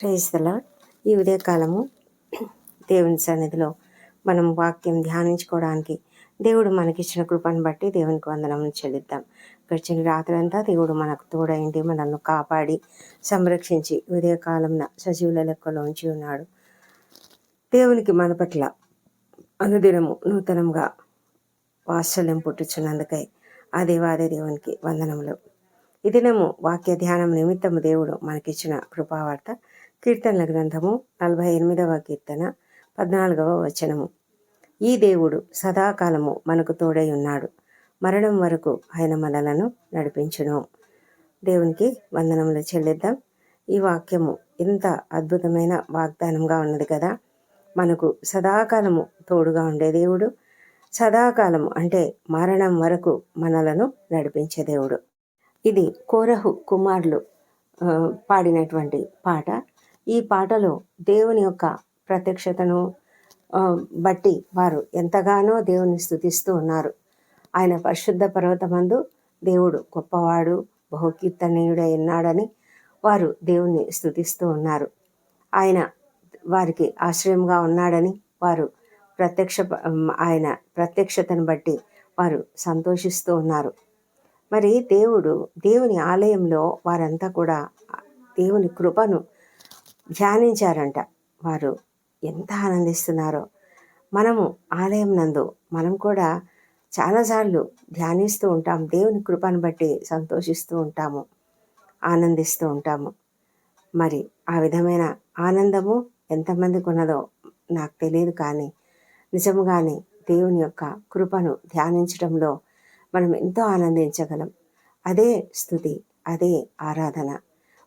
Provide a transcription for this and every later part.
క్రైస్తల ఈ ఉదయకాలము దేవుని సన్నిధిలో మనం వాక్యం ధ్యానించుకోవడానికి దేవుడు మనకిచ్చిన కృపను బట్టి దేవునికి వందనం చెల్లిద్దాం. గడిచిన రాత్రంతా దేవుడు మనకు తోడైంది మనల్ని కాపాడి సంరక్షించి ఉదయకాలంన సజీవుల లెక్కలో ఉంచి ఉన్నాడు. దేవునికి మన పట్ల అనుదినము నూతనంగా వాత్సల్యం పుట్టుచున్నందుకై ఆ దేవాదే దేవునికి వందనములు. ఈ దినము వాక్య ధ్యానం నిమిత్తము దేవుడు మనకిచ్చిన కృపావార్త. కీర్తనల గ్రంథము నలభై ఎనిమిదవ కీర్తన పద్నాలుగవ వచనము. ఈ దేవుడు సదాకాలము మనకు తోడై ఉన్నాడు. మరణం వరకు ఆయన మనలను నడిపించును. దేవునికి వందనములు చెల్లిద్దాం. ఈ వాక్యము ఎంత అద్భుతమైన వాగ్దానంగా ఉన్నది కదా. మనకు సదాకాలము తోడుగా ఉండే దేవుడు సదాకాలము అంటే మరణం వరకు మనలను నడిపించే దేవుడు. ఇది కోరహు కుమారులు పాడినటువంటి పాట. ఈ పాటలో దేవుని యొక్క ప్రత్యక్షతను బట్టి వారు ఎంతగానో దేవుని స్థుతిస్తూ ఉన్నారు. ఆయన పరిశుద్ధ పర్వతమందు దేవుడు గొప్పవాడు బహుకీర్తనీయుడై ఉన్నాడని వారు దేవుణ్ణి స్థుతిస్తూ ఉన్నారు. ఆయన వారికి ఆశ్రయంగా ఉన్నాడని వారు ప్రత్యక్ష ఆయన ప్రత్యక్షతను బట్టి వారు సంతోషిస్తూ ఉన్నారు. మరి దేవుడు దేవుని ఆలయంలో వారంతా కూడా దేవుని కృపను ధ్యానించారంట. వారు ఎంత ఆనందిస్తున్నారో. మనము ఆలయం నందు మనం కూడా చాలాసార్లు ధ్యానిస్తూ ఉంటాం దేవుని కృపను బట్టి సంతోషిస్తూ ఉంటాము. ఆనందిస్తూ ఉంటాము. మరి ఆ విధమైన ఆనందము ఎంతమందికి ఉన్నదో నాకు తెలియదు కానీ నిజముగానే దేవుని యొక్క కృపను ధ్యానించడంలో మనం ఎంతో ఆనందించగలం. అదే స్థుతి అదే ఆరాధన.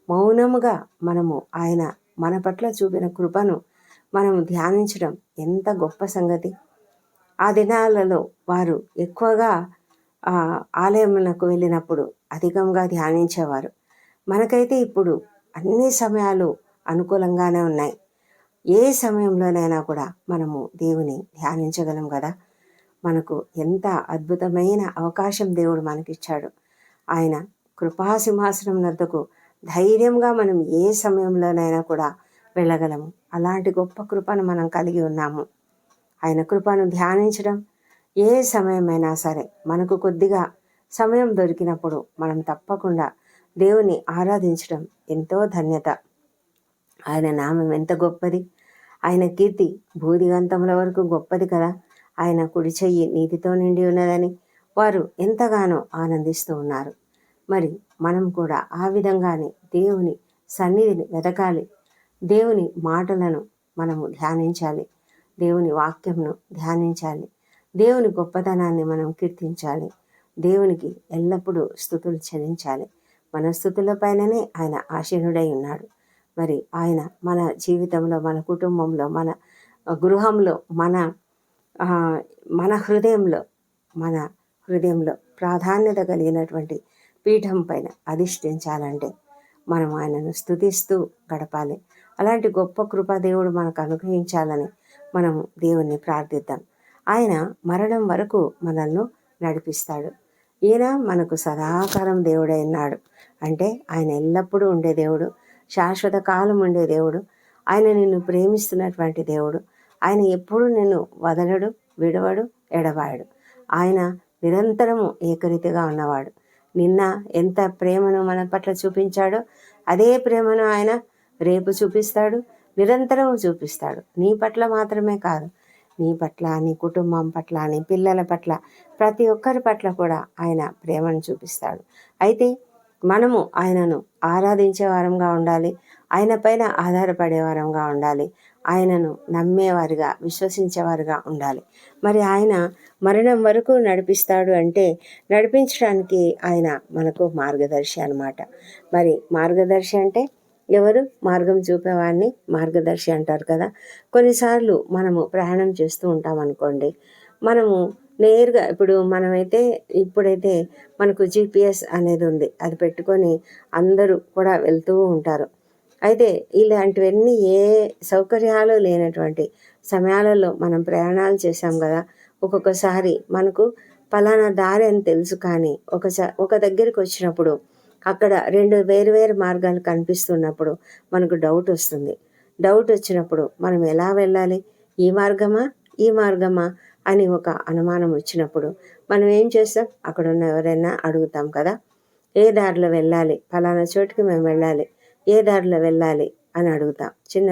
మౌనముగా మనము ఆయన మన పట్ల చూపిన కృపను మనం ధ్యానించడం ఎంత గొప్ప సంగతి. ఆ దినాలలో వారు ఎక్కువగా ఆలయములకు ఆలయమునకు వెళ్ళినప్పుడు అధికంగా ధ్యానించేవారు. మనకైతే ఇప్పుడు అన్ని సమయాలు అనుకూలంగానే ఉన్నాయి. ఏ సమయంలోనైనా కూడా మనము దేవుని ధ్యానించగలం కదా? మనకు ఎంత అద్భుతమైన అవకాశం దేవుడు మనకిచ్చాడు. ఆయన కృపాసింహాసనం నద్దకు ధైర్యంగా మనం ఏ సమయంలోనైనా కూడా వెళ్ళగలము. అలాంటి గొప్ప కృపను మనం కలిగి ఉన్నాము. ఆయన కృపను ధ్యానించడం ఏ సమయమైనా సరే మనకు కొద్దిగా సమయం దొరికినప్పుడు మనం తప్పకుండా దేవుని ఆరాధించడం ఎంతో ధన్యత. ఆయన నామం ఎంత గొప్పది. ఆయన కీర్తి భూదిగంతముల వరకు గొప్పది కదా. ఆయన కుడి చెయ్యి నీతితో నిండి ఉన్నదని వారు ఎంతగానో ఆనందిస్తూ ఉన్నారు. మరి మనం కూడా ఆ విధంగానే దేవుని సన్నిధిని వెతకాలి. దేవుని మాటలను మనము ధ్యానించాలి. దేవుని వాక్యంను ధ్యానించాలి. దేవుని గొప్పతనాన్ని మనం కీర్తించాలి. దేవునికి ఎల్లప్పుడూ స్థుతులు చెల్లించాలి. మన స్థుతులపైననే ఆయన ఆశీనుడై ఉన్నాడు. మరి ఆయన మన జీవితంలో మన కుటుంబంలో మన గృహంలో మన మన హృదయంలో మన హృదయంలో ప్రాధాన్యత కలిగినటువంటి పీఠం పైన అధిష్ఠించాలంటే మనం ఆయనను స్థుతిస్తూ గడపాలి. అలాంటి గొప్ప కృప దేవుడు మనకు అనుగ్రహించాలని మనం దేవుణ్ణి ప్రార్థిద్దాం. ఆయన మరణం వరకు మనల్ని నడిపిస్తాడు. ఈయన మనకు సదాకాలం దేవుడై ఉన్నాడు. అంటే ఆయన ఎల్లప్పుడూ ఉండే దేవుడు శాశ్వత కాలం ఉండే దేవుడు ఆయన నిన్ను ప్రేమిస్తున్నటువంటి దేవుడు ఆయన ఎప్పుడూ నిన్ను వదలడు విడవడు ఎడబాయడు. ఆయన నిరంతరము ఏకరీతిగా ఉన్నవాడు. నిన్న ఎంత ప్రేమను మన పట్ల చూపించాడో అదే ప్రేమను ఆయన రేపు చూపిస్తాడు నిరంతరం చూపిస్తాడు. నీ పట్ల మాత్రమే కాదు నీ పట్ల నీ కుటుంబం పట్ల నీ పిల్లల పట్ల ప్రతి ఒక్కరి పట్ల కూడా ఆయన ప్రేమను చూపిస్తాడు. అయితే మనము ఆయనను ఆరాధించే వారంగా ఉండాలి ఆయన పైన ఆధారపడే వారంగా ఉండాలి ఆయనను నమ్మేవారిగా విశ్వసించేవారుగా ఉండాలి. మరి ఆయన మరణం వరకు నడిపిస్తాడు అంటే నడిపించడానికి ఆయన మనకు మార్గదర్శి అనమాట మరి మార్గదర్శి అంటే ఎవరు? మార్గం చూపేవాడిని మార్గదర్శి అంటారు కదా. కొన్నిసార్లు మనము ప్రయాణం చేస్తూ ఉంటాం అనుకోండి. మనము నేరుగా ఇప్పుడు మనమైతే ఇప్పుడైతే మనకు జిపిఎస్ అనేది ఉంది. అది పెట్టుకొని అందరూ కూడా వెళ్తూ ఉంటారు. అయితే ఇలాంటివన్నీ ఏ సౌకర్యాలు లేనటువంటి సమయాలలో మనం ప్రయాణాలు చేసాం కదా. ఒక్కొక్కసారి మనకు పలానా దారి అని తెలుసు కానీ ఒకసారి ఒక దగ్గరికి వచ్చినప్పుడు అక్కడ రెండు వేరు వేరు మార్గాలు కనిపిస్తున్నప్పుడు మనకు డౌట్ వస్తుంది. డౌట్ వచ్చినప్పుడు మనం ఎలా వెళ్ళాలి? ఈ మార్గమా? ఈ మార్గమా? అని ఒక అనుమానం వచ్చినప్పుడు మనం ఏం చేస్తాం? అక్కడ ఉన్న ఎవరైనా అడుగుతాం కదా. ఏ దారిలో వెళ్ళాలి? ఫలానా చోటుకి మేము వెళ్ళాలి. ఏ దారిలో వెళ్ళాలి? అని అడుగుతాం. చిన్న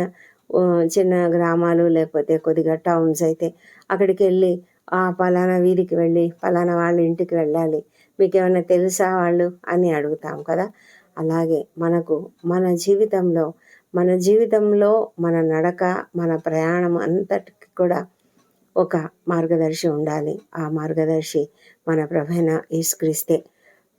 చిన్న గ్రామాలు లేకపోతే కొద్దిగా టౌన్స్ అయితే అక్కడికి వెళ్ళి ఆ పలానా వీధికి వెళ్ళి పలానా వాళ్ళ ఇంటికి వెళ్ళాలి. మీకు ఏమైనా తెలుసా వాళ్ళు అని అడుగుతాం కదా? అలాగే మనకు మన జీవితంలో మన జీవితంలో మన నడక మన ప్రయాణం అంతటికి కూడా ఒక మార్గదర్శి ఉండాలి. ఆ మార్గదర్శి మన ప్రభైన యేసుక్రీస్తే.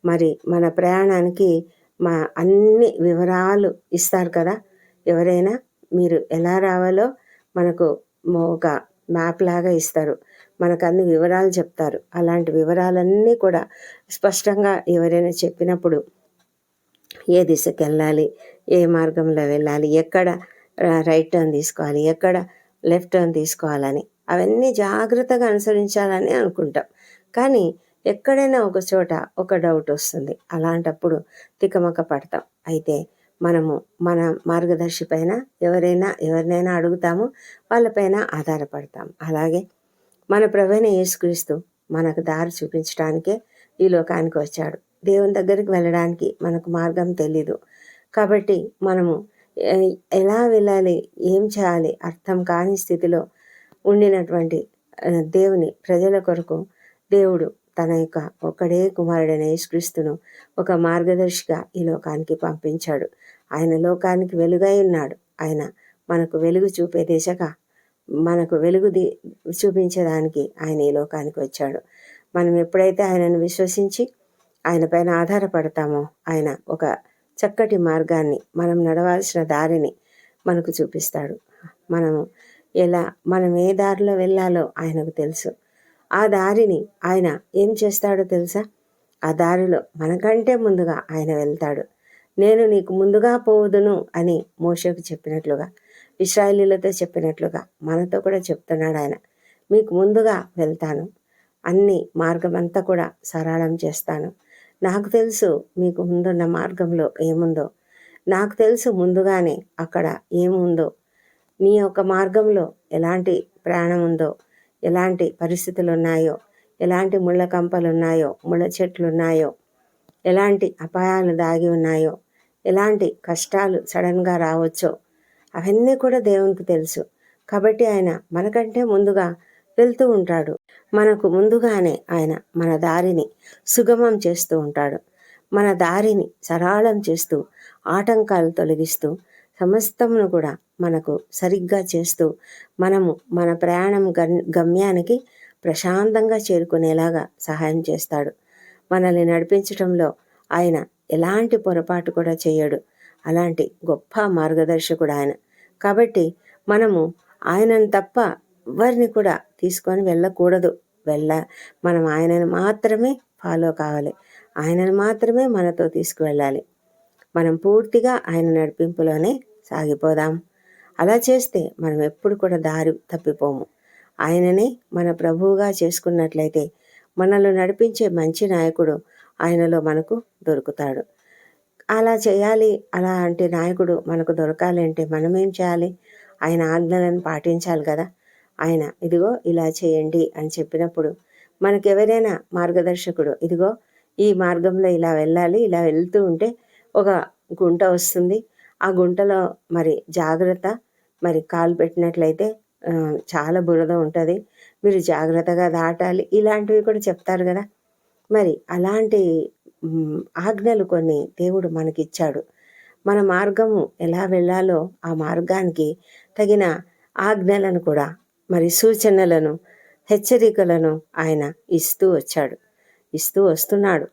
మరి మన ప్రయాణానికి మా అన్ని వివరాలు ఇస్తారు కదా? ఎవరైనా మీరు ఎలా రావాలో మనకు ఒక మ్యాప్ లాగా ఇస్తారు. మనకు అన్ని వివరాలు చెప్తారు. అలాంటి వివరాలన్నీ కూడా స్పష్టంగా ఎవరైనా చెప్పినప్పుడు ఏ దిశకు వెళ్ళాలి ఏ మార్గంలో వెళ్ళాలి? ఎక్కడ రైట్ టర్న్ తీసుకోవాలి? ఎక్కడ లెఫ్ట్ టర్న్ తీసుకోవాలని? అవన్నీ జాగ్రత్తగా అనుసరించాలని అనుకుంటాం. కానీ ఎక్కడైనా ఒక చోట ఒక డౌట్ వస్తుంది. అలాంటప్పుడు తికమక పడతాం. అయితే మనము మన మార్గదర్శి పైన ఎవరైనా ఎవరినైనా అడుగుతాము వాళ్ళపైన ఆధారపడతాం. అలాగే మన ప్రవీణ యేసుక్రీస్తు మనకు దారి చూపించడానికే ఈ లోకానికి వచ్చాడు. దేవుని దగ్గరికి వెళ్ళడానికి మనకు మార్గం తెలీదు. కాబట్టి మనము ఎలా వెళ్ళాలి ఏం చేయాలి అర్థం కాని స్థితిలో ఉండినటువంటి దేవుని ప్రజల కొరకు దేవుడు తన యొక్క ఒక్కడే కుమారుడైన యేసుక్రీస్తును ఒక మార్గదర్శిగా ఈ లోకానికి పంపించాడు. ఆయన లోకానికి వెలుగై ఉన్నాడు. ఆయన మనకు వెలుగు చూపే దిశగా మనకు వెలుగు చూపించడానికి ఆయన ఈ లోకానికి వచ్చాడు. మనం ఎప్పుడైతే ఆయనను విశ్వసించి ఆయన పైన ఆధారపడతామో ఆయన ఒక చక్కటి మార్గాన్ని మనం నడవాల్సిన దారిని మనకు చూపిస్తాడు. మనము ఎలా మనం ఏ దారిలో వెళ్ళాలో ఆయనకు తెలుసు. ఆ దారిని ఆయన ఏం చేస్తాడో తెలుసా? ఆ దారిలో మనకంటే ముందుగా ఆయన వెళ్తాడు. నేను నీకు ముందుగా పోవుదును అని మోషకు చెప్పినట్లుగా ఇస్రాయలీలతో చెప్పినట్లుగా మనతో కూడా చెప్తున్నాడు ఆయన. మీకు ముందుగా వెళ్తాను. అన్ని మార్గం అంతా కూడా సరళం చేస్తాను. నాకు తెలుసు మీకు ముందున్న మార్గంలో ఏముందో. నాకు తెలుసు ముందుగానే అక్కడ ఏముందో. నీ యొక్క మార్గంలో ఎలాంటి ప్రయాణం ఉందో ఎలాంటి పరిస్థితులు ఉన్నాయో ఎలాంటి ముళ్ళ కంపలు ఉన్నాయో ముళ్ళ చెట్లు ఉన్నాయో ఎలాంటి అపాయాలు దాగి ఉన్నాయో ఎలాంటి కష్టాలు సడన్గా రావచ్చో అవన్నీ కూడా దేవునికి తెలుసు. కాబట్టి ఆయన మనకంటే ముందుగా వెళ్తూ ఉంటాడు. మనకు ముందుగానే ఆయన మన దారిని సుగమం చేస్తూ ఉంటాడు. మన దారిని సరళం చేస్తూ ఆటంకాలు తొలగిస్తూ సమస్తమును కూడా మనకు సరిగ్గా చేస్తూ మనము మన ప్రయాణం గమ్యానికి ప్రశాంతంగా చేరుకునేలాగా సహాయం చేస్తాడు. మనల్ని నడిపించడంలో ఆయన ఎలాంటి పొరపాటు కూడా చేయడు. అలాంటి గొప్ప మార్గదర్శకుడు ఆయన. కాబట్టి మనము ఆయనను తప్ప ఎవరిని కూడా తీసుకొని వెళ్ళకూడదు. వెళ్ళ మనం ఆయనను మాత్రమే ఫాలో కావాలి. ఆయనను మాత్రమే మనతో తీసుకువెళ్ళాలి. మనం పూర్తిగా ఆయన నడిపింపులోనే సాగిపోదాం. అలా చేస్తే మనం ఎప్పుడు కూడా దారి తప్పిపోము. ఆయననే మన ప్రభువుగా చేసుకున్నట్లయితే మనల్ని నడిపించే మంచి నాయకుడు ఆయనలో మనకు దొరుకుతాడు. అలా చేయాలి అలా అంటే నాయకుడు మనకు దొరకాలి అంటే మనం ఏం చేయాలి? ఆయన ఆజ్ఞలను పాటించాలి కదా. ఆయన ఇదిగో ఇలా చేయండి అని చెప్పినప్పుడు మనకెవరైనా మార్గదర్శకుడు ఇదిగో ఈ మార్గంలో ఇలా వెళ్ళాలి ఇలా వెళ్తూ ఉంటే ఒక గుంట వస్తుంది. ఆ గుంటలో మరి జాగ్రత్త మరి కాలు పెట్టినట్లయితే చాలా బురద ఉంటుంది. మీరు జాగ్రత్తగా దాటాలి ఇలాంటివి కూడా చెప్తారు కదా. మరి అలాంటి ఆజ్ఞలు కొన్ని దేవుడు మనకిచ్చాడు. మన మార్గము ఎలా వెళ్ళాలో ఆ మార్గానికి తగిన ఆజ్ఞలను కూడా మరి సూచనలను హెచ్చరికలను ఆయన ఇస్తూ వచ్చాడు. ఇస్తూ వస్తున్నాడు.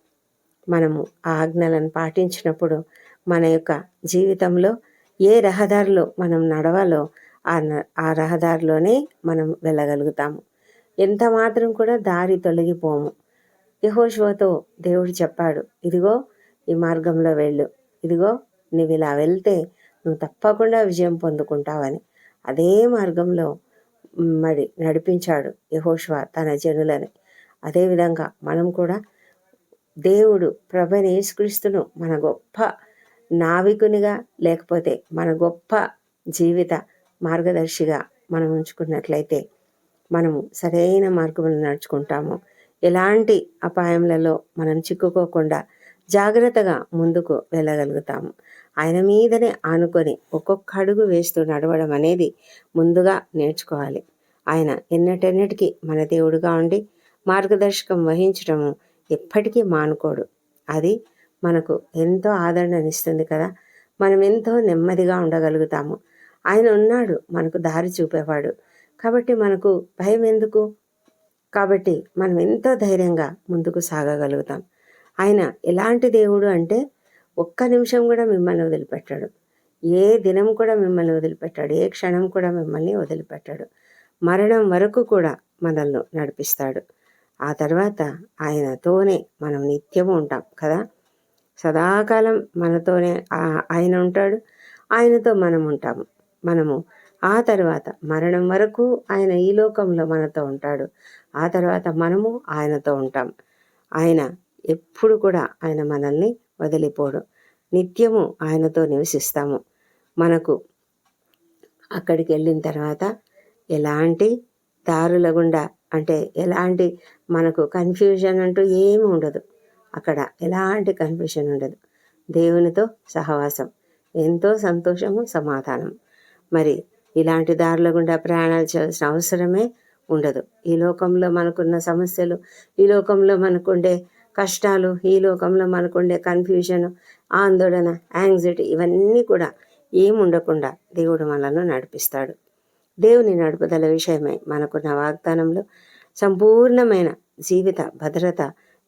మనము ఆ ఆజ్ఞలను పాటించినప్పుడు మన యొక్క జీవితంలో ఏ రహదారిలో మనం నడవాలో ఆ న- ఆ రహదారిలోనే మనం వెళ్ళగలుగుతాము. ఎంత మాత్రం కూడా దారి తొలగిపోము. యహోశువతో దేవుడు చెప్పాడు ఇదిగో ఈ మార్గంలో వెళ్ళు. ఇదిగో నువ్వు ఇలా వెళ్తే నువ్వు తప్పకుండా విజయం పొందుకుంటావని. అదే మార్గంలో మరి నడిపించాడు యహోశువ తన జనులని. అదేవిధంగా మనం కూడా దేవుడు ప్రభని యేసుక్రీస్తును మన గొప్ప నావికునిగా లేకపోతే మన గొప్ప జీవిత మార్గదర్శిగా మనం ఉంచుకున్నట్లయితే మనము సరైన మార్గంలో నడుచుకుంటాము. ఎలాంటి అపాయములలో మనం చిక్కుకోకుండా జాగ్రత్తగా ముందుకు వెళ్ళగలుగుతాము. ఆయన మీదనే ఆనుకొని ఒక్కొక్క అడుగు వేస్తూ నడవడం అనేది ముందుగా నేర్చుకోవాలి. ఆయన ఎన్నటెన్నటికీ మన దేవుడుగా ఉండి మార్గదర్శకం వహించడము ఎప్పటికీ మానుకోడు. అది మనకు ఎంతో ఆదరణనిస్తుంది కదా. మనం ఎంతో నెమ్మదిగా ఉండగలుగుతాము. ఆయన ఉన్నాడు మనకు దారి చూపేవాడు. కాబట్టి మనకు భయం ఎందుకు కాబట్టి మనం ఎంతో ధైర్యంగా ముందుకు సాగగలుగుతాం? ఆయన ఎలాంటి దేవుడు అంటే ఒక్క నిమిషం కూడా మిమ్మల్ని వదిలిపెట్టాడు. ఏ దినం కూడా మిమ్మల్ని వదిలిపెట్టాడు. ఏ క్షణం కూడా మిమ్మల్ని వదిలిపెట్టాడు. మరణం వరకు కూడా మనల్ని నడిపిస్తాడు. ఆ తర్వాత ఆయనతోనే మనం నిత్యము ఉంటాం కదా? సదాకాలం మనతోనే ఆయన ఉంటాడు. ఆయనతో మనం ఉంటాము. మనము ఆ తర్వాత మరణం వరకు ఆయన ఈ లోకంలో మనతో ఉంటాడు. ఆ తర్వాత మనము ఆయనతో ఉంటాం. ఆయన ఎప్పుడు కూడా ఆయన మనల్ని వదిలిపోడు. నిత్యము ఆయనతో నివసిస్తాము. మనకు అక్కడికి వెళ్ళిన తర్వాత ఎలాంటి దారుల గుండా అంటే ఎలాంటి మనకు కన్ఫ్యూజన్ అంటూ ఏమి ఉండదు. అక్కడ ఎలాంటి కన్ఫ్యూజన్ ఉండదు. దేవునితో సహవాసం. ఎంతో సంతోషము సమాధానం. మరి ఇలాంటి దారుల గుండా ప్రయాణాలు చేయాల్సిన అవసరమే ఉండదు. ఈ లోకంలో మనకున్న సమస్యలు ఈ లోకంలో మనకుండే కష్టాలు ఈ లోకంలో మనకుండే కన్ఫ్యూజన్ ఆందోళన యాంగ్జైటీ ఇవన్నీ కూడా ఏముండకుండా దేవుడు మనల్ని నడిపిస్తాడు. దేవుని నడుపుదల విషయమై మనకున్న వాగ్దానంలో సంపూర్ణమైన జీవిత భద్రత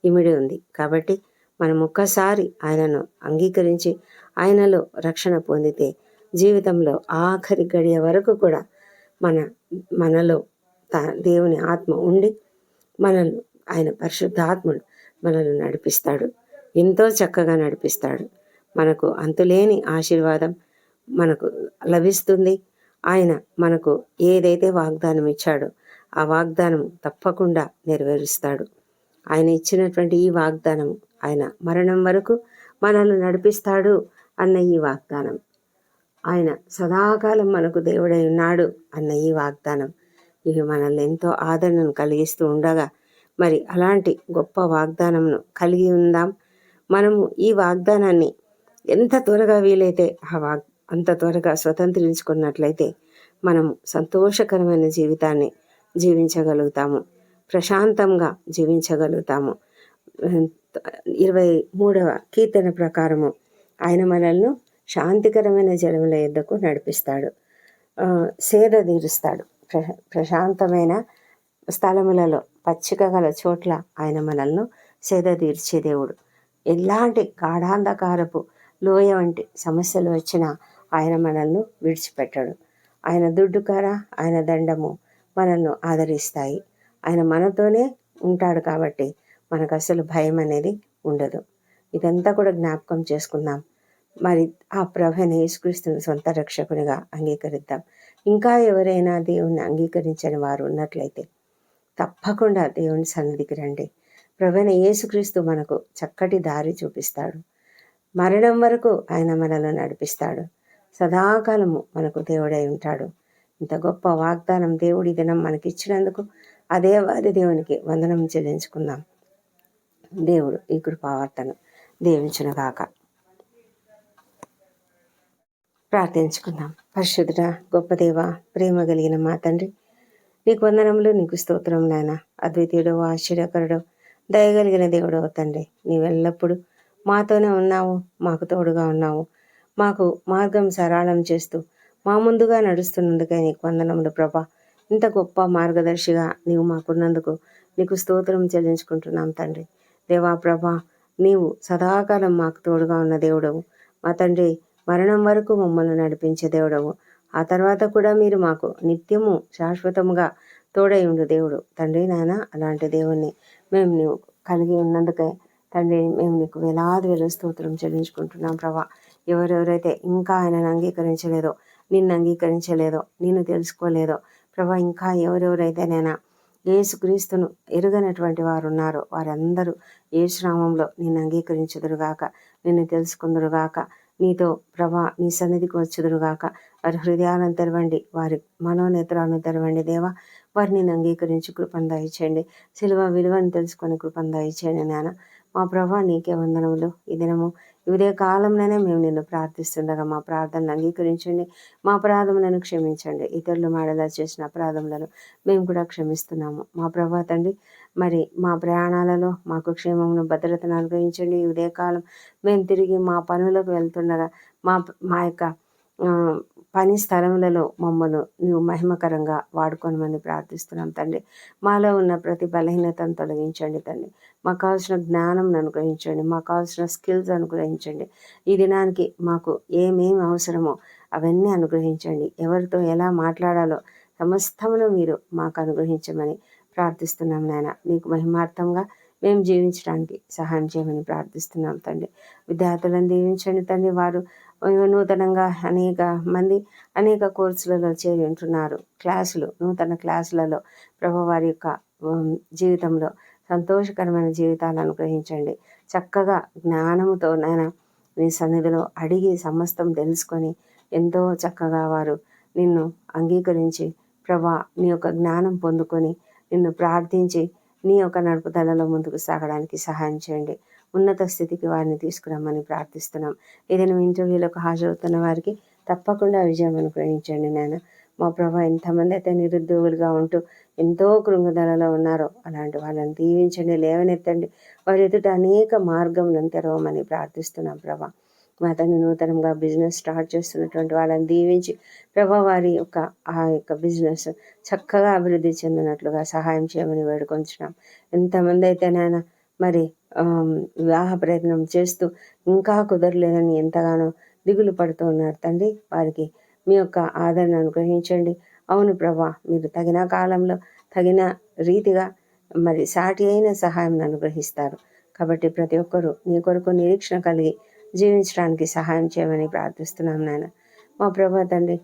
ఇమిడి ఉంది. కాబట్టి మనం ఒక్కసారి ఆయనను అంగీకరించి ఆయనలో రక్షణ పొందితే జీవితంలో ఆఖరి గడియ వరకు కూడా మన మనలో దేవుని ఆత్మ ఉండి మనల్ని ఆయన పరిశుద్ధాత్ముడు మనల్ని నడిపిస్తాడు. ఎంతో చక్కగా నడిపిస్తాడు. మనకు అంతులేని ఆశీర్వాదం మనకు లభిస్తుంది. ఆయన మనకు ఏదైతే వాగ్దానం ఇచ్చాడో ఆ వాగ్దానం తప్పకుండా నెరవేరుస్తాడు. ఆయన ఇచ్చినటువంటి ఈ వాగ్దానం ఆయన మరణం వరకు మనల్ని నడిపిస్తాడు అన్న ఈ వాగ్దానం. ఆయన సదాకాలం మనకు దేవుడై ఉన్నాడు అన్న ఈ వాగ్దానం. ఇవి మనల్ని ఎంతో ఆదరణను కలిగిస్తూ ఉండగా మరి అలాంటి గొప్ప వాగ్దానంను కలిగి ఉందాం. మనము ఈ వాగ్దానాన్ని ఎంత త్వరగా వీలైతే ఆ వాగ్ అంత త్వరగా స్వతంత్రించుకున్నట్లయితే మనము సంతోషకరమైన జీవితాన్ని జీవించగలుగుతాము. ప్రశాంతంగా జీవించగలుగుతాము. ఇరవై మూడవ కీర్తన ప్రకారము ఆయన మనల్ని శాంతికరమైన జలముల ఎద్దకు నడిపిస్తాడు. సేద తీరుస్తాడు. ప్ర ప్రశాంతమైన స్థలములలో పచ్చిక గల చోట్ల ఆయన మనల్ని సేద తీర్చే దేవుడు. ఎలాంటి గాఢాంధకారపు లోయ వంటి సమస్యలు వచ్చినా ఆయన మనల్ని విడిచిపెట్టడు. ఆయన దుడ్డుకార ఆయన దండము మనల్ని ఆదరిస్తాయి. ఆయన మనతోనే ఉంటాడు కాబట్టి మనకు అసలు భయం అనేది ఉండదు. ఇదంతా కూడా జ్ఞాపకం చేసుకుందాం. మరి ఆ ప్రభని యేసుక్రీస్తుని సొంత రక్షకునిగా అంగీకరిద్దాం. ఇంకా ఎవరైనా దేవుణ్ణి అంగీకరించని వారు ఉన్నట్లయితే తప్పకుండా దేవుని సన్నిధికి రండి. ప్రభైన యేసుక్రీస్తు మనకు చక్కటి దారి చూపిస్తాడు. మరణం వరకు ఆయన మనలో నడిపిస్తాడు. సదాకాలము మనకు దేవుడై ఉంటాడు. ఇంత గొప్ప వాగ్దానం దేవుడి దినం మనకిచ్చినందుకు అదే వారి దేవునికి వందనం చెల్లించుకుందాం. దేవుడు ఈ కృపావార్తను దీవించునుగాక. ప్రార్థించుకుందాం. పరిశుద్ధుడ గొప్ప దేవ ప్రేమ కలిగిన మా తండ్రి నీకు వందనములు నీకు స్తోత్రం నాయన. అద్వితీయుడు ఆశ్చర్యకరుడు దయగలిగిన దేవుడు తండ్రి. నీవెల్లప్పుడు మాతోనే ఉన్నావు మాకు తోడుగా ఉన్నావు. మాకు మార్గం సరళం చేస్తూ మా ముందుగా నడుస్తున్నందుకే నీకు వందనములు ప్రభా. ఇంత గొప్ప మార్గదర్శిగా నీవు మాకున్నందుకు నీకు స్తోత్రం చెల్లించుకుంటున్నాం తండ్రి. దేవా ప్రభా నీవు సదాకాలం మాకు తోడుగా ఉన్న దేవుడవు. మా తండ్రి మరణం వరకు మమ్మల్ని నడిపించే దేవుడవు. ఆ తర్వాత కూడా మీరు మాకు నిత్యము శాశ్వతముగా తోడై ఉండు దేవుడు. తండ్రి నాయన అలాంటి దేవుణ్ణి మేము నీవు కలిగి ఉన్నందుకే తండ్రి మేము నీకు వేలాది వేల స్తోత్రం చెల్లించుకుంటున్నాం ప్రభా. ఎవరెవరైతే ఇంకా ఆయనను అంగీకరించలేదో నిన్ను అంగీకరించలేదో నిన్ను తెలుసుకోలేదో ప్రభా ఇంకా ఎవరెవరైతే నేను ఏసుక్రీస్తును ఎరుగనటువంటి వారు ఉన్నారో వారందరూ ఏసునామంలో నిన్ను అంగీకరించుదురుగాక నిన్ను తెలుసుకుందురుగాక నీతో ప్రభా నీ సన్నిధికి వచ్చుదురుగాక వారి హృదయాలను తెరవండి. వారి మనోనేత్రాలను తెరవండి దేవా. వారిని అంగీకరించి కృపను దయచేయండి. సిలువ విలువను తెలుసుకొని కృపను దయచేయండి నాన్న మా ప్రభా నీకే వందనములు. ఈ దినము ఇదే కాలంలోనే మేము నిన్ను ప్రార్థిస్తుండగా మా ప్రార్థనలు అంగీకరించండి. మా అపరాధములను క్షమించండి. ఇతరులు మాడలా చేసిన అపరాధములను మేము కూడా క్షమిస్తున్నాము. మా ప్రభా తండ్రి మరి మా ప్రయాణాలలో మాకు క్షేమమును భద్రతను అనుగ్రహించండి. ఈ ఉదయకాలం మేము తిరిగి మా పనులకు వెళ్తుండగా మా మా యొక్క పని స్థలములలో మమ్మల్ని నువ్వు మహిమకరంగా వాడుకోనమని ప్రార్థిస్తున్నాం తండ్రి. మాలో ఉన్న ప్రతి బలహీనతను తొలగించండి తండ్రి. మాకు కావాల్సిన జ్ఞానం అనుగ్రహించండి మాకు కావాల్సిన స్కిల్స్ అనుగ్రహించండి. ఈ దినానికి మాకు ఏమేమి అవసరమో అవన్నీ అనుగ్రహించండి. ఎవరితో ఎలా మాట్లాడాలో సమస్తమును మీరు మాకు అనుగ్రహించమని ప్రార్థిస్తున్నాం నాయన. నీకు మహిమార్థంగా మేము జీవించడానికి సహాయం చేయమని ప్రార్థిస్తున్నాం తండ్రి. విద్యార్థులను దీవించండి తండ్రి. వారు నూతనంగా అనేక మంది అనేక కోర్సులలో చేరి ఉంటున్నారు. క్లాసులు నూతన క్లాసులలో ప్రభు వారి యొక్క జీవితంలో సంతోషకరమైన జీవితాలను అనుగ్రహించండి. చక్కగా జ్ఞానముతో నాయన నీ సన్నిధిలో అడిగి సమస్తం తెలుసుకొని ఎంతో చక్కగా వారు నిన్ను అంగీకరించి ప్రభా నీ యొక్క జ్ఞానం పొందుకొని నిన్ను ప్రార్థించి నీ యొక్క నడుపుదలలో ముందుకు సాగడానికి సహాయం చేయండి. ఉన్నత స్థితికి వారిని తీసుకురమ్మని ప్రార్థిస్తున్నాం. ఏదైనా ఇంటర్వ్యూలకు హాజరవుతున్న వారికి తప్పకుండా విజయం అనుగ్రహించండి నాయన. మా ప్రభా ఎంతమంది అయితే నిరుద్యోగులుగా ఉంటూ ఎంతో కృంగుదలలో ఉన్నారో అలాంటి వాళ్ళని దీవించండి లేవనెత్తండి. వారి ఎదుట అనేక మార్గములను తెరవమని ప్రార్థిస్తున్నాం ప్రభా. మా తను నూతనంగా బిజినెస్ స్టార్ట్ చేస్తున్నటువంటి వాళ్ళని దీవించి ప్రభా వారి యొక్క ఆ యొక్క బిజినెస్ చక్కగా అభివృద్ధి చెందినట్లుగా సహాయం చేయమని వేడుకొంచున్నాం. ఎంతమంది అయితే నాయన మరి వివాహ ప్రయత్నం చేస్తూ ఇంకా కుదరలేదని ఎంతగానో దిగులు పడుతూ ఉన్నారు తండ్రి. వారికి మీ యొక్క ఆదరణ అనుగ్రహించండి. అవును ప్రభా మీరు తగిన కాలంలో తగిన రీతిగా మరి సాటి అయిన సహాయం అనుగ్రహిస్తారు కాబట్టి ప్రతి ఒక్కరూ నీ కొరకు నిరీక్షణ కలిగి జీవించడానికి సహాయం చేయమని ప్రార్థిస్తున్నాం నాయన. మా ప్రభా తండ్రి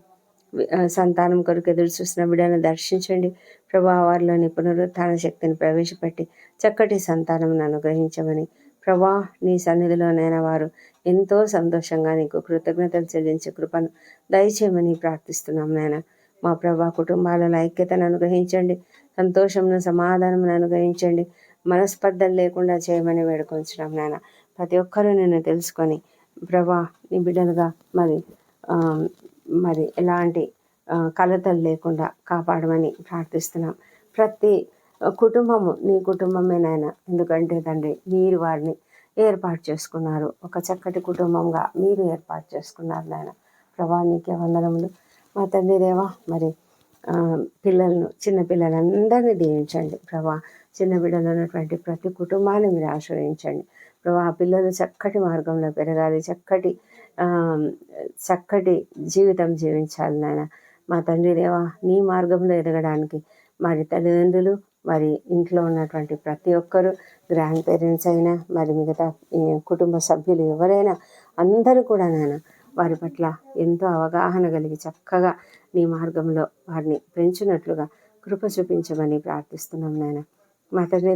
సంతానం కొరకు ఎదురు చూసిన బిడ్డను దర్శించండి. ప్రభా వారిలోని పునరుత్థాన శక్తిని ప్రవేశపెట్టి చక్కటి సంతానం అనుగ్రహించమని ప్రభా నీ సన్నిధిలోనైనా వారు ఎంతో సంతోషంగా నీకు కృతజ్ఞతలు చెల్లించే కృపను దయచేయమని ప్రార్థిస్తున్నాం నాయన. మా ప్రభా కుటుంబాలలో ఐక్యతను అనుగ్రహించండి సంతోషంను సమాధానమును అనుగ్రహించండి మనస్పర్ధలు లేకుండా చేయమని వేడుకొంచడం నాయన. ప్రతి ఒక్కరూ నిన్ను తెలుసుకొని ప్రభా నీ బిడ్డలుగా మరి మరి ఎలాంటి కలతలు లేకుండా కాపాడమని ప్రార్థిస్తున్నాం. ప్రతి కుటుంబము నీ కుటుంబమే నాయన. ఎందుకంటే తండ్రి మీరు వారిని ఏర్పాటు చేసుకున్నారు. ఒక చక్కటి కుటుంబంగా మీరు ఏర్పాటు చేసుకున్నారు నాయన. ప్రభా నీకే వందనములు. మా తండ్రి దేవా మరి పిల్లలను చిన్న పిల్లలందరినీ దీవించండి. ప్రభా చిన్న బిడ్డలు ఉన్నటువంటి ప్రతి కుటుంబాన్ని మీరు ఆశ్రయించండి. ప్రభా పిల్లలు చక్కటి మార్గంలో పెరగాలి. చక్కటి చక్కటి జీవితం జీవించాలి నాయన. మా తండ్రి దేవా నీ మార్గంలో ఎదగడానికి మరి తల్లిదండ్రులు మరి ఇంట్లో ఉన్నటువంటి ప్రతి ఒక్కరు గ్రాండ్ పేరెంట్స్ అయినా మరి మిగతా కుటుంబ సభ్యులు ఎవరైనా అందరూ కూడా నాన్న వారి పట్ల ఎంతో అవగాహన కలిగి చక్కగా నీ మార్గంలో వారిని పెంచినట్లుగా కృప చూపించమని ప్రార్థిస్తున్నాం నాయన మా తండ్రి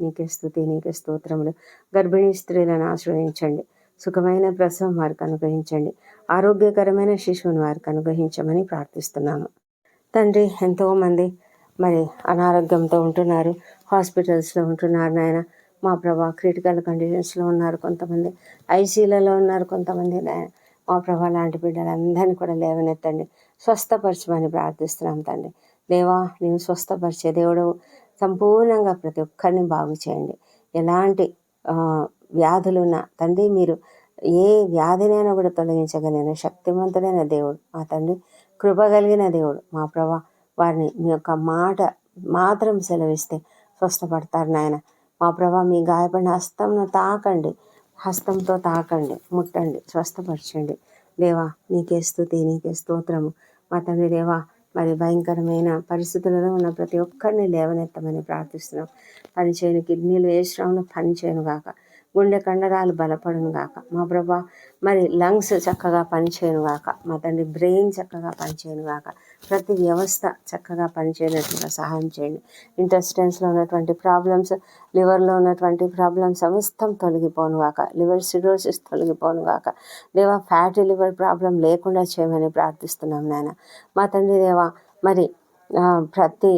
నీకే స్థుతి నీకే స్తోత్రములు. గర్భిణీ స్త్రీలను ఆశ్రయించండి. సుఖమైన ప్రసవం వారికి అనుగ్రహించండి. ఆరోగ్యకరమైన శిశువుని వారికి అనుగ్రహించమని ప్రార్థిస్తున్నాము. తండ్రి ఎంతోమంది మరి అనారోగ్యంతో ఉంటున్నారు హాస్పిటల్స్లో ఉంటున్నారు నాయన. మా ప్రభా క్రిటికల్ కండిషన్స్లో ఉన్నారు కొంతమంది ఐసీలలో ఉన్నారు కొంతమంది నాయన. మా ప్రభా లాంటి బిడ్డలందరినీ కూడా లేవనెత్తండి. స్వస్థపరచమని ప్రార్థిస్తున్నాం తండ్రి. దేవా నేను స్వస్థపరిచే దేవుడు సంపూర్ణంగా ప్రతి ఒక్కరిని బాగు చేయండి. ఎలాంటి వ్యాధులున్న తండ్రి మీరు ఏ వ్యాధినైనా కూడా తొలగించగలిగిన శక్తివంతుడైన దేవుడు మా తండ్రి కృప కలిగిన దేవుడు మా ప్రభా వారిని మీ యొక్క మాట మాత్రం సెలవిస్తే స్వస్థపడతారు నాయన. మా ప్రభా మీ గాయపడిన హస్తంను తాకండి. హస్తంతో తాకండి ముట్టండి స్వస్థపరచండి. దేవా నీకే స్థుతి నీకే స్తోత్రము. మా తండ్రి దేవా మరి భయంకరమైన పరిస్థితులలో ఉన్న ప్రతి ఒక్కరిని లేవనెత్తమని ప్రార్థిస్తున్నాం. పనిచేయని కిడ్నీలు ఏ శ్రమను పనిచేయను గాక. గుండె కండరాలు బలపడును గాక. మా ప్రభా మరి లంగ్స్ చక్కగా పనిచేయను గాక. మా తండ్రి బ్రెయిన్ చక్కగా పనిచేయను గాక. ప్రతి వ్యవస్థ చక్కగా పనిచేయనట్లుగా సహాయం చేయండి. ఇంటెస్టెన్స్లో ఉన్నటువంటి ప్రాబ్లమ్స్ లివర్లో ఉన్నటువంటి ప్రాబ్లమ్స్ సమస్తం తొలగిపోను గాక. లివర్ సిరోసిస్ తొలగిపోను గాక. దేవా ఫ్యాటీ లివర్ ప్రాబ్లం లేకుండా చేయమని ప్రార్థిస్తున్నాం నాయన. మా తండ్రి దేవా మరి ప్రతి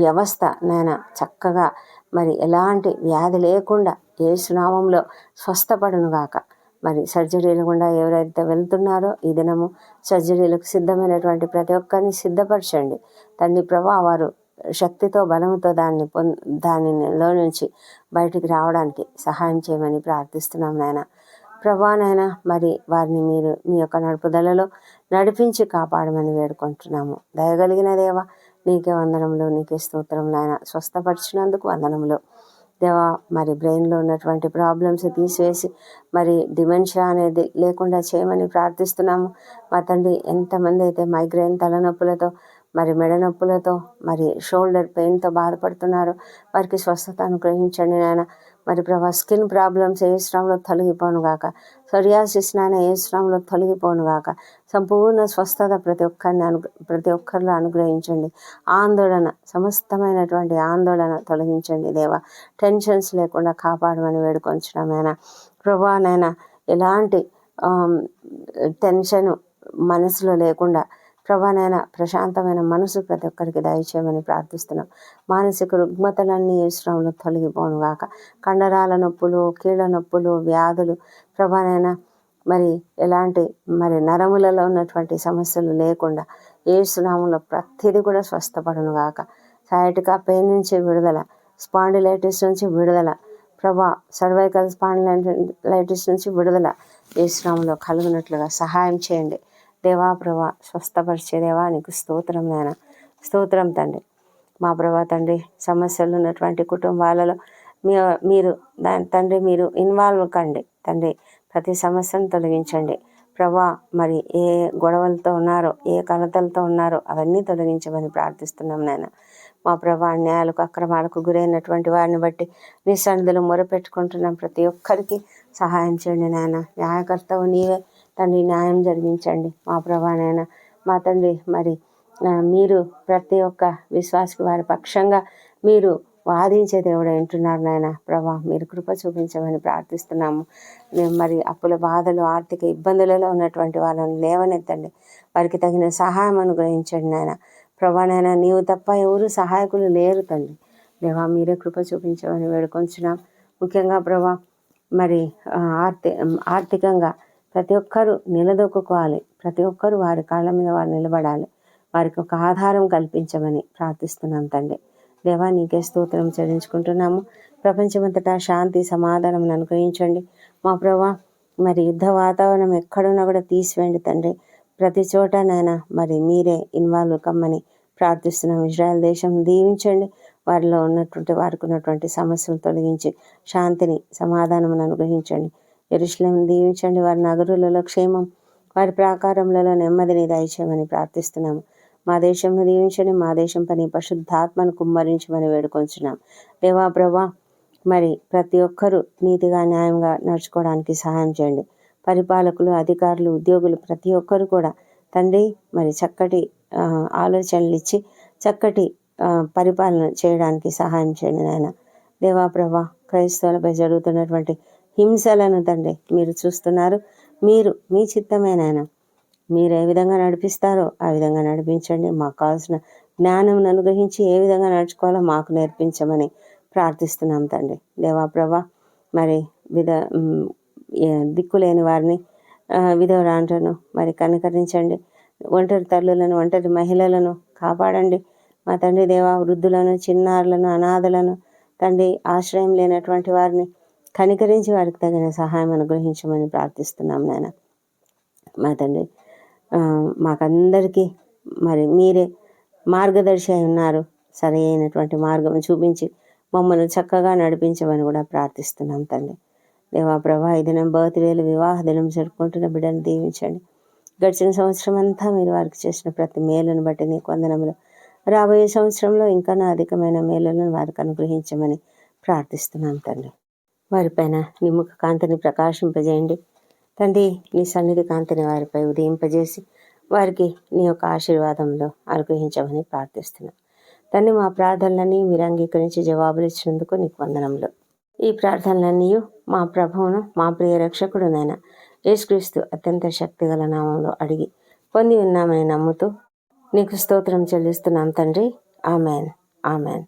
వ్యవస్థ నాయన చక్కగా మరి ఎలాంటి వ్యాధి లేకుండా ఏ సునామంలో స్వస్థపడును గాక. మరి సర్జరీలు గుండా ఎవరైతే వెళ్తున్నారో ఈ దినము సర్జరీలకు సిద్ధమైనటువంటి ప్రతి ఒక్కరిని సిద్ధపరచండి. తండ్రి ప్రభా వారు శక్తితో బలముతో దాన్ని పొంద దానిలో నుంచి బయటికి రావడానికి సహాయం చేయమని ప్రార్థిస్తున్నాం నాయన. ప్రభా నాయన మరి వారిని మీరు మీ యొక్క నడుపుదలలో నడిపించి కాపాడమని వేడుకుంటున్నాము. దయగలిగిన దేవా నీకే వందనములు నీకే స్తోత్రం ఆయన స్వస్థపరిచినందుకు వందనములు. దేవా మరి బ్రెయిన్లో ఉన్నటువంటి ప్రాబ్లమ్స్ తీసివేసి మరి డిమెన్షియా అనేది లేకుండా చేయమని ప్రార్థిస్తున్నాము. మా తండ్రి ఎంతమంది అయితే మైగ్రేన్ తలనొప్పులతో మరి మెడ నొప్పులతో మరి షోల్డర్ పెయిన్తో బాధపడుతున్నారు వారికి స్వస్థత అనుగ్రహించండి నాయన. మరి ప్రభా స్కిన్ ప్రాబ్లమ్స్ ఏ శ్రమంలో తొలగిపోను గాక. సొరియాసిస్ నాయన ఏ శ్రమంలో తొలగిపోను గాక. సంపూర్ణ స్వస్థత ప్రతి ఒక్కరిని అను ప్రతి ఒక్కరిలో అనుగ్రహించండి. ఆందోళన సమస్తమైనటువంటి ఆందోళన తొలగించండి దేవా. టెన్షన్స్ లేకుండా కాపాడమని వేడుకొంచడమేనా ప్రభా ఎలాంటి టెన్షన్ మనసులో లేకుండా ప్రభానైనా ప్రశాంతమైన మనసు ప్రతి ఒక్కరికి దయచేయమని ప్రార్థిస్తున్నాం. మానసిక రుగ్మతలన్నీ ఈ తొలగిపోను గాక కండరాల నొప్పులు కీళ్ళ నొప్పులు వ్యాధులు ప్రభానైనా మరి ఎలాంటి మరి నరములలో ఉన్నటువంటి సమస్యలు లేకుండా ఏ సునామంలో ప్రతిదీ కూడా స్వస్థపడను గాక సయాటికా పెయిన్ నుంచి విడుదల స్పాండిలైటిస్ నుంచి విడుదల ప్రభా సర్వైకల్ స్పాండిలైటిస్ నుంచి విడుదల ఏ శ్రమంలో కలిగినట్లుగా సహాయం చేయండి. దేవా ప్రభా స్వస్థపరిచే దేవా నీకు స్తోత్రం నాయన. స్తోత్రం తండ్రి. మా ప్రభా తండ్రి సమస్యలు ఉన్నటువంటి కుటుంబాలలో మీ మీరు దాని తండ్రి మీరు ఇన్వాల్వ్ కండి. తండ్రి ప్రతి సమస్యను తొలగించండి. ప్రభా మరి ఏ గొడవలతో ఉన్నారో ఏ కలతలతో ఉన్నారో అవన్నీ తొలగించమని ప్రార్థిస్తున్నాం నాయన. మా ప్రభా అన్యాయాలకు అక్రమాలకు గురైనటువంటి వారిని బట్టి నీ సన్నిధిలో మొరపెట్టుకుంటున్నాం. ప్రతి ఒక్కరికి సహాయం చేయండి నాయన. న్యాయకర్తవు నీవే. తండ్రి న్యాయం జరిగించండి. మా ప్రభా మా తండ్రి మరి మీరు ప్రతి ఒక్క విశ్వాసకి వారి పక్షంగా మీరు వాదించే దేవుడు వింటున్నారు నాయన. ప్రభా మీరు కృప చూపించమని ప్రార్థిస్తున్నాము. మేము మరి అప్పుల బాధలు ఆర్థిక ఇబ్బందులలో ఉన్నటువంటి వాళ్ళని లేవనెత్తండి. వారికి తగిన సహాయం అనుగ్రహించండి నాయన. ప్రభానైనా నీవు తప్ప ఎవరు సహాయకులు లేరు తండ్రి. దేవా మీరే కృప చూపించమని వేడుకొంచున్నాం. ముఖ్యంగా ప్రభా మరి ఆర్థిక ఆర్థి ఆర్థికంగా ప్రతి ఒక్కరూ నిలదొక్కుకోవాలి. ప్రతి ఒక్కరూ వారి కాళ్ళ మీద వారు నిలబడాలి. వారికి ఒక ఆధారం కల్పించమని ప్రార్థిస్తున్నాం తండ్రి. దేవా నీకే స్తోత్రం చెల్లించుకుంటున్నాము. ప్రపంచమంతటా శాంతి సమాధానం అనుగ్రహించండి. మా ప్రభా మరి యుద్ధ వాతావరణం ఎక్కడున్నా కూడా తీసివేయండి తండ్రి. ప్రతి చోట నాయన మరి మీరే ఇన్వాల్వ్ కమ్మని ప్రార్థిస్తున్నాం ఇజ్రాయెల్ దేశం దీవించండి. వారిలో ఉన్నటువంటి వారికి ఉన్నటువంటి సమస్యలు తొలగించి శాంతిని సమాధానం అనుగ్రహించండి. ఎరుశ్లేం దీవించండి. వారి నగరులలో క్షేమం వారి ప్రాకారములలో నెమ్మదిని దయచేయమని ప్రార్థిస్తున్నాము. మా దేశంను దీవించండి. మా దేశం పని పరిశుద్ధాత్మను కుమ్మరించమని వేడుకొంచున్నాం దేవా ప్రభా మరి ప్రతి ఒక్కరూ నీతిగా న్యాయంగా నడుచుకోవడానికి సహాయం చేయండి. పరిపాలకులు అధికారులు ఉద్యోగులు ప్రతి ఒక్కరు కూడా తండ్రి మరి చక్కటి ఆలోచనలు ఇచ్చి చక్కటి పరిపాలన చేయడానికి సహాయం చేయండి నాయన. దేవా ప్రభా క్రైస్తవులపై జరుగుతున్నటువంటి హింసలను తండ్రి మీరు చూస్తున్నారు. మీరు మీ చిత్తమేనాయన మీరు ఏ విధంగా నడిపిస్తారో ఆ విధంగా నడిపించండి. మాకు కావాల్సిన జ్ఞానం అనుగ్రహించి ఏ విధంగా నడుచుకోవాలో మాకు నేర్పించమని ప్రార్థిస్తున్నాం తండ్రి. దేవా ప్రభా మరి విధ దిక్కులేని వారిని విధవరాంటను మరి కనికరించండి. ఒంటరి తల్లులను ఒంటరి మహిళలను కాపాడండి. మా తండ్రి దేవా వృద్ధులను చిన్నారులను అనాథలను తండ్రి ఆశ్రయం లేనటువంటి వారిని కనికరించి వారికి తగిన సహాయం అనుగ్రహించమని ప్రార్థిస్తున్నాం నాయన. మా తండ్రి మాకందరికీ మరి మీరే మార్గదర్శి అయి ఉన్నారు. సరి అయినటువంటి మార్గం చూపించి మమ్మల్ని చక్కగా నడిపించమని కూడా ప్రార్థిస్తున్నాం తండ్రి. దేవా ప్రభా ఈ దినం బర్త్డేలు వివాహ దినం జరుపుకుంటున్న బిడ్డను దీవించండి. గడిచిన సంవత్సరం అంతా మీరు వారికి చేసిన ప్రతి మేలును బట్టి నీ కొందనములు రాబోయే సంవత్సరంలో ఇంకా అధికమైన మేలులను వారికి అనుగ్రహించమని ప్రార్థిస్తున్నాం తండ్రి. వారిపైన నీ ముఖ కాంతిని ప్రకాశింపజేయండి. తండ్రి నీ సన్నిధి కాంతిని వారిపై ఉదయింపజేసి వారికి నీ యొక్క ఆశీర్వాదంలో అనుగ్రహించమని ప్రార్థిస్తున్నాం. తండ్రి మా ప్రార్థనలన్నీ మీరు అంగీకరించి జవాబులు ఇచ్చినందుకు నీకు వందనంలో ఈ ప్రార్థనలన్నీ మా ప్రభువును మా ప్రియ రక్షకుడునైన యేసుక్రీస్తు అత్యంత శక్తిగల నామంలో అడిగి పొంది ఉన్నామని నమ్ముతూ నీకు స్తోత్రం చెల్లిస్తున్నాం తండ్రి. ఆమెన్. ఆమెన్.